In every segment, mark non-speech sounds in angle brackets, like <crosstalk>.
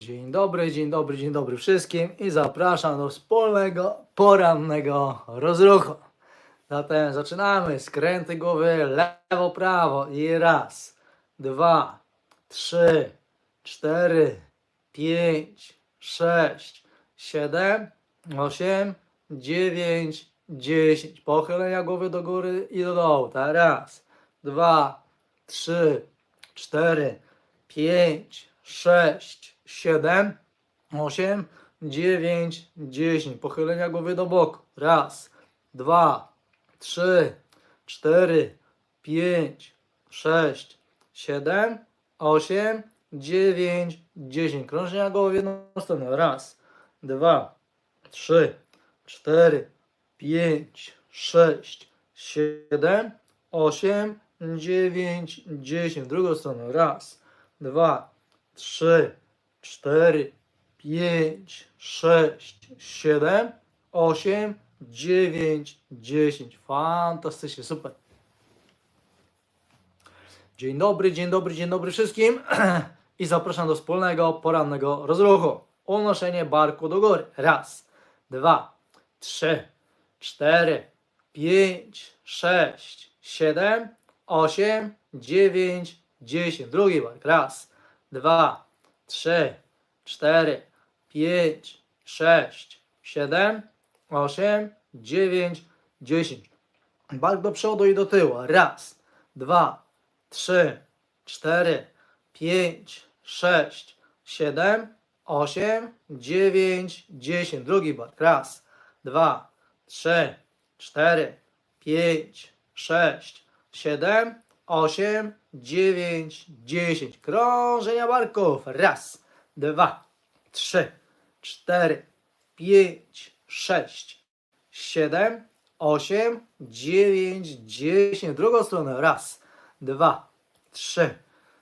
Dzień dobry, dzień dobry, dzień dobry wszystkim i zapraszam do wspólnego porannego rozruchu. Zatem zaczynamy. Skręty głowy lewo, prawo i raz, dwa, trzy, cztery, pięć, sześć, siedem, osiem, dziewięć, dziesięć. Pochylenia głowy do góry i do dołu. Tak, raz, dwa, trzy, cztery, pięć, sześć, siedem, osiem, dziewięć, dziesięć. Pochylenia głowy do boku. Raz, dwa, trzy, cztery, pięć, sześć, siedem, osiem, dziewięć, dziesięć. Krążenia głowy w jedną stronę. Raz, dwa, trzy, cztery, pięć, sześć, siedem, osiem, dziewięć, dziesięć. W drugą stronę. Raz, dwa, trzy, cztery, pięć, sześć, siedem, osiem, dziewięć, dziesięć. Fantastycznie, super. Dzień dobry, dzień dobry, dzień dobry wszystkim <clears throat> i zapraszam do wspólnego porannego rozruchu. Unoszenie barku do góry. Raz, dwa, trzy, cztery, pięć, sześć, siedem, osiem, dziewięć, dziesięć. Drugi bark. Raz, dwa, trzy, cztery, pięć, sześć, siedem, osiem, dziewięć, dziesięć. Bark do przodu i do tyłu. Raz, dwa, trzy, cztery, pięć, sześć, siedem, osiem, dziewięć, dziesięć. Drugi bark. Raz, dwa, trzy, cztery, pięć, sześć, siedem, osiem, dziewięć, dziesięć. Krążenia barków. Raz, dwa, trzy, cztery, pięć, sześć, siedem, osiem, dziewięć, dziesięć. Drugą stronę. Raz, dwa, trzy,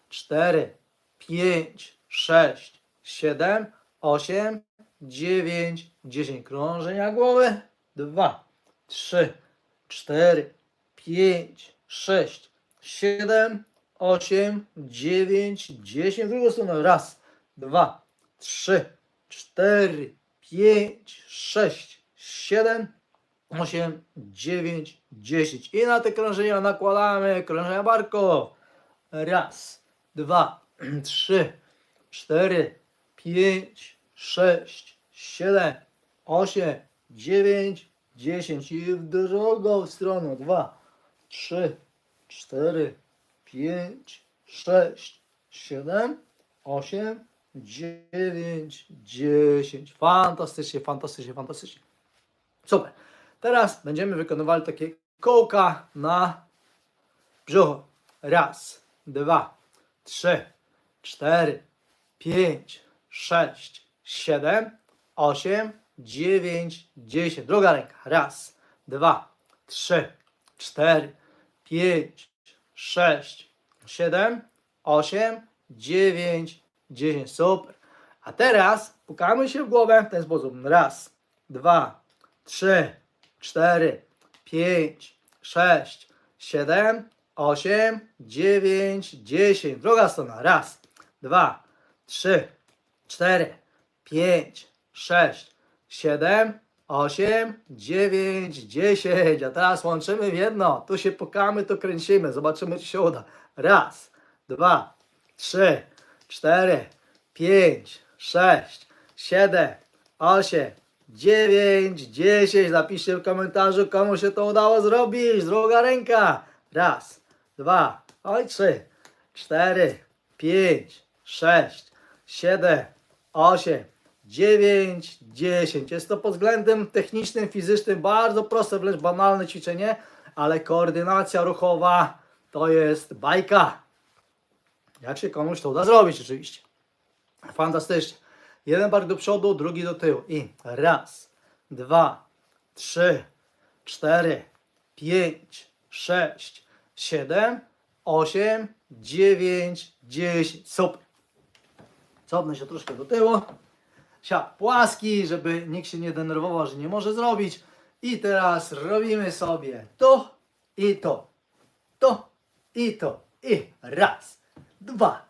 cztery, pięć, sześć, siedem, osiem, dziewięć, dziesięć. Krążenia głowy. Dwa, trzy, cztery, pięć, sześć, siedem, osiem, dziewięć, dziesięć. W drugą stronę. Raz, dwa, trzy, cztery, pięć, sześć, siedem, osiem, dziewięć, dziesięć. I na te krążenia nakładamy krążenia barków. Raz, dwa, <clears throat> trzy, cztery, pięć, sześć, siedem, osiem, dziewięć, dziesięć. I w drugą stronę. Dwa, trzy, cztery, pięć, sześć, siedem, osiem, dziewięć, dziesięć. Fantastycznie, fantastycznie, fantastycznie. Super. Teraz będziemy wykonywali takie kołka na brzuchu. Raz, dwa, trzy, cztery, pięć, sześć, siedem, osiem, dziewięć, dziesięć. Druga ręka. Raz, dwa, trzy, cztery, pięć, sześć, siedem, osiem, dziewięć, dziesięć. Super. A teraz pukamy się w głowę w ten sposób. Raz, dwa, trzy, cztery, pięć, sześć, siedem, osiem, dziewięć, dziesięć. Druga strona. Raz, dwa, trzy, cztery, pięć, sześć, siedem, osiem, dziewięć, dziesięć. A teraz łączymy w jedno. Tu się pukamy, tu kręcimy. Zobaczymy, czy się uda. Raz, dwa, trzy, cztery, pięć, sześć, siedem, osiem, dziewięć, dziesięć. Napiszcie w komentarzu, komu się to udało zrobić. Druga ręka. Raz, dwa, oj, trzy, cztery, pięć, sześć, siedem, osiem, dziewięć, dziesięć. Jest to pod względem technicznym, fizycznym bardzo proste, wręcz banalne ćwiczenie, ale koordynacja ruchowa to jest bajka. Jak się komuś to uda zrobić oczywiście. Fantastycznie. Jeden bark do przodu, drugi do tyłu. I raz, dwa, trzy, cztery, pięć, sześć, siedem, osiem, dziewięć, dziesięć. Super. Cofnę się troszkę do tyłu. Siad płaski, żeby nikt się nie denerwował, że nie może zrobić. I teraz robimy sobie to i to. To i to. I raz, dwa,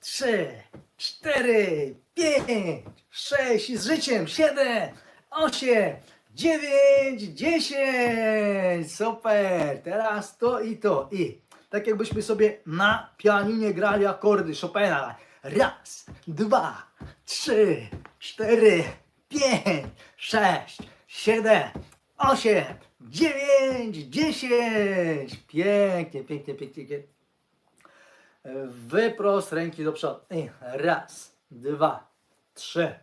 trzy, cztery, pięć, sześć, i z życiem, siedem, osiem, dziewięć, dziesięć. Super. Teraz to i to. I tak jakbyśmy sobie na pianinie grali akordy Chopina. Raz, dwa, trzy, cztery, pięć, sześć, siedem, osiem, dziewięć, dziesięć. Pięknie, pięknie, pięknie. pięknie. Wyprost ręki do przodu. I raz, dwa, trzy,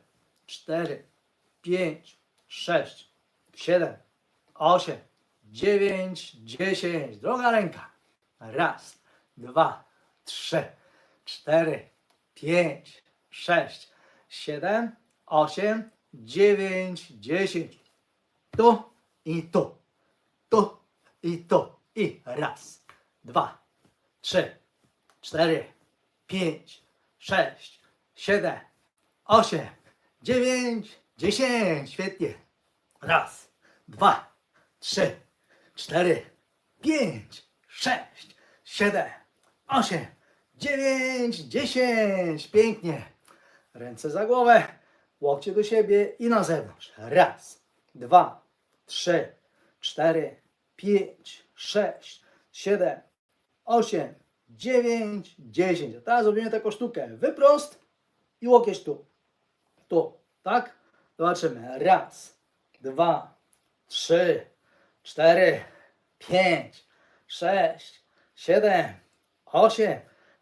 cztery, pięć, sześć, siedem, osiem, dziewięć, dziesięć. Druga ręka. Raz, dwa, trzy, cztery, pięć, sześć, siedem, osiem, dziewięć, dziesięć. Tu i tu. Tu i tu. I raz, dwa, trzy, cztery, pięć, sześć, siedem, osiem, dziewięć, dziesięć. Świetnie. Raz, dwa, trzy, cztery, pięć, sześć, siedem, osiem, dziewięć, dziesięć. Pięknie. Ręce za głowę, łokcie do siebie i na zewnątrz. Raz, dwa, trzy, cztery, pięć, sześć, siedem, osiem, dziewięć, dziesięć. A teraz robimy taką sztukę. Wyprost i łokieć tu. Tu, tak? Zobaczymy. Raz, dwa, trzy, cztery, pięć, sześć, siedem, osiem,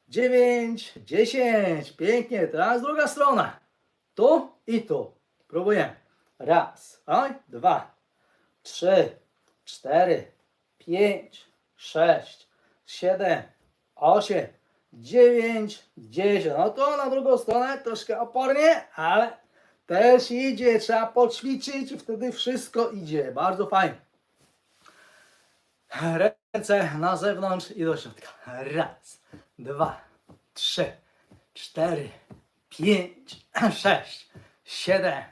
dziewięć, dziesięć. Pięknie. Teraz druga strona. Tu i tu. Próbujemy. Raz, oj, dwa, trzy, cztery, pięć, sześć, siedem, osiem, dziewięć, dziesięć. No to na drugą stronę troszkę opornie, ale też idzie. Trzeba poćwiczyć i wtedy wszystko idzie. Bardzo fajnie. Ręce na zewnątrz i do środka. Raz, dwa, trzy, cztery, pięć, <clears throat> sześć, siedem,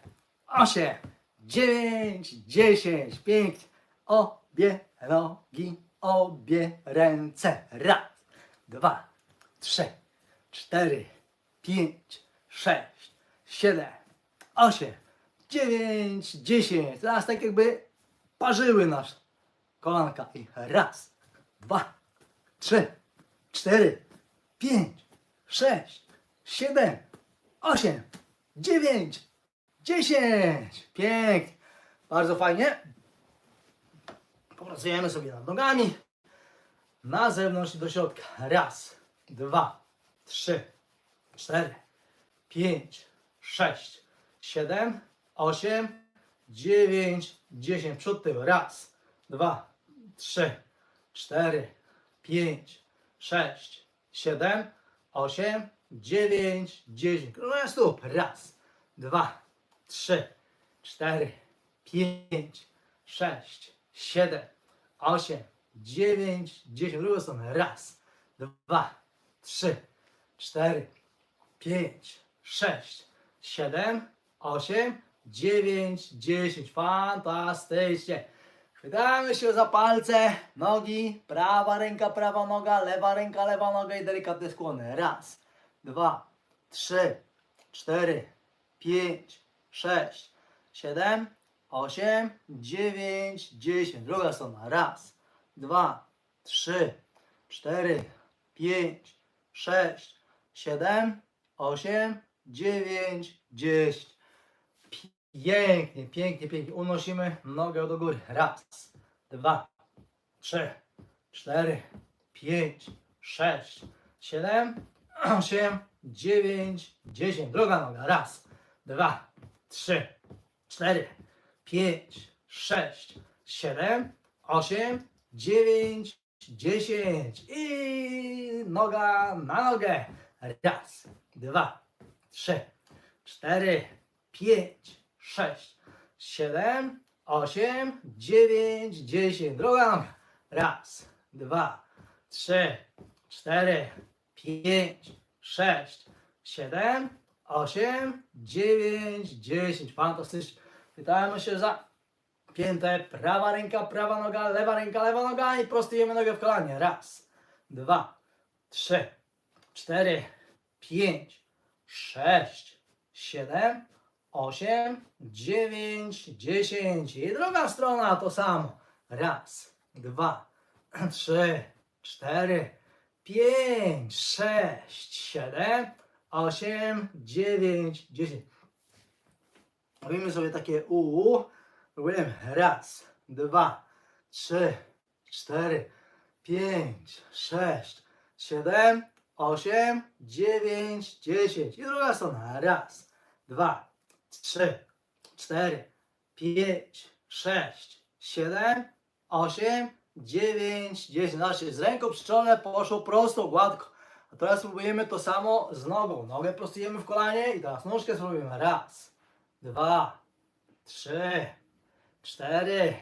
osiem, dziewięć, dziesięć. Pięknie. Obie nogi, obie ręce. Raz, dwa, trzy, cztery, pięć, sześć, siedem, osiem, dziewięć, dziesięć. Teraz tak jakby parzyły nasze kolanka. I raz, dwa, trzy, cztery, pięć, sześć, siedem, osiem, dziewięć, dziesięć. Pięknie. Bardzo fajnie. Popracujemy sobie nad nogami. Na zewnątrz i do środka. Raz, dwa, trzy, cztery, pięć, sześć, siedem, osiem, dziewięć, dziesięć. Przód tył. Raz, dwa, trzy, cztery, pięć, sześć, siedem, osiem, dziewięć, dziesięć. Króluje stóp. Raz, dwa, trzy, cztery, pięć, sześć, siedem, osiem, dziewięć, dziesięć. Drugą stronę. Raz, dwa, trzy, cztery, pięć, sześć, siedem, osiem, dziewięć, dziesięć. Fantastycznie. Chwytamy się za palce, nogi, prawa ręka, prawa noga, lewa ręka, lewa noga i delikatne skłony. Raz, dwa, trzy, cztery, pięć, sześć, siedem, osiem, dziewięć, dziesięć. Druga strona. Raz, dwa, trzy, cztery, pięć, sześć, siedem, osiem, dziewięć, dziesięć. Pięknie, pięknie, pięknie. Unosimy nogę do góry. Raz, dwa, trzy, cztery, pięć, sześć, siedem, osiem, dziewięć, dziesięć. Druga noga. Raz, dwa, trzy, cztery, pięć, sześć, siedem, osiem, dziewięć, dziesięć. I noga na nogę. Raz, dwa, trzy, cztery, pięć, sześć, siedem, osiem, dziewięć, dziesięć. Druga noga. Raz, dwa, trzy, cztery, pięć, sześć, siedem, osiem, dziewięć, dziesięć. Fantastycznie. Pytamy się za piętę. Prawa ręka, prawa noga, lewa ręka, lewa noga i prostujemy nogę w kolanie. Raz, dwa, trzy, cztery, pięć, sześć, siedem, osiem, dziewięć, dziesięć. I druga strona to samo. Raz, dwa, trzy, cztery, pięć, sześć, siedem, osiem, dziewięć, dziesięć. Robimy sobie takie U. Próbujemy. Raz, dwa, trzy, cztery, pięć, sześć, siedem, osiem, dziewięć, dziesięć. I druga strona. Raz, dwa, trzy, cztery, pięć, sześć, siedem, osiem, dziewięć, dziesięć. Znaczy, z ręką przy czole poszło prosto, gładko. A teraz spróbujemy to samo z nogą. Nogę prostujemy w kolanie i teraz nóżkę spróbujemy. Raz, dwa, trzy, cztery,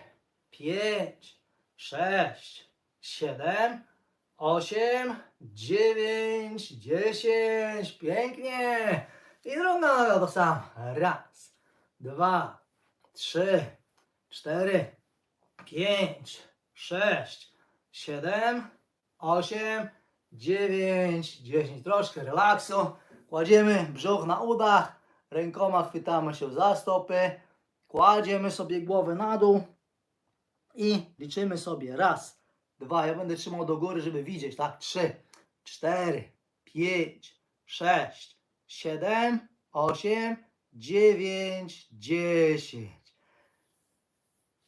pięć, sześć, siedem, osiem, dziewięć, dziesięć. Pięknie. I druga noga to samo. Raz, dwa, trzy, cztery, pięć, sześć, siedem, osiem, dziewięć, dziesięć. Troszkę relaksu. Kładziemy brzuch na udach. Rękoma chwytamy się za stopy. Kładziemy sobie głowę na dół. I liczymy sobie. Raz, dwa. Ja będę trzymał do góry, żeby widzieć. Tak? Trzy, cztery, pięć, sześć, siedem, osiem, dziewięć, dziesięć.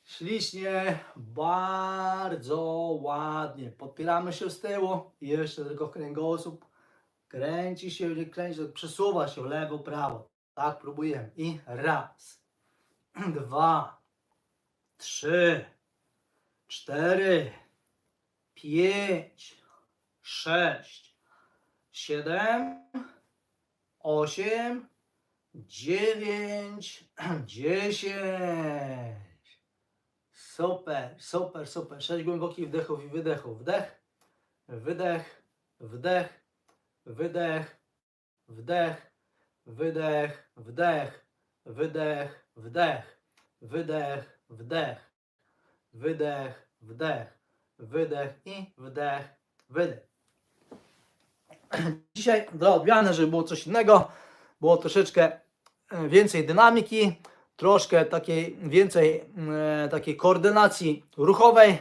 Ślicznie, bardzo ładnie. Podpieramy się z tyłu i jeszcze tylko kręgosłup kręci się, nie kręci, przesuwa się lewo, prawo. Tak, próbujemy. I raz, <clears throat> dwa, trzy, cztery, pięć, sześć, siedem, osiem, dziewięć, <clears throat> dziesięć. Super, super, super. Sześć głębokich wdechów i wydechów. Wdech, wydech, wdech, wydech, wdech, wydech, wdech, wydech, wdech, wydech, wdech, wydech, wdech, wydech i wdech, wydech. <clears throat> Dzisiaj dla odmiany, żeby było coś innego, było troszeczkę e, więcej dynamiki, troszkę takiej więcej e, takiej koordynacji ruchowej.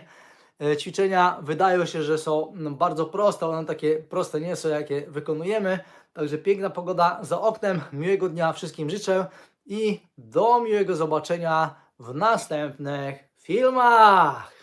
E, Ćwiczenia wydają się, że są no, bardzo proste, one takie proste nie są, jakie wykonujemy. Także piękna pogoda za oknem. Miłego dnia wszystkim życzę i do miłego zobaczenia w następnych filmach.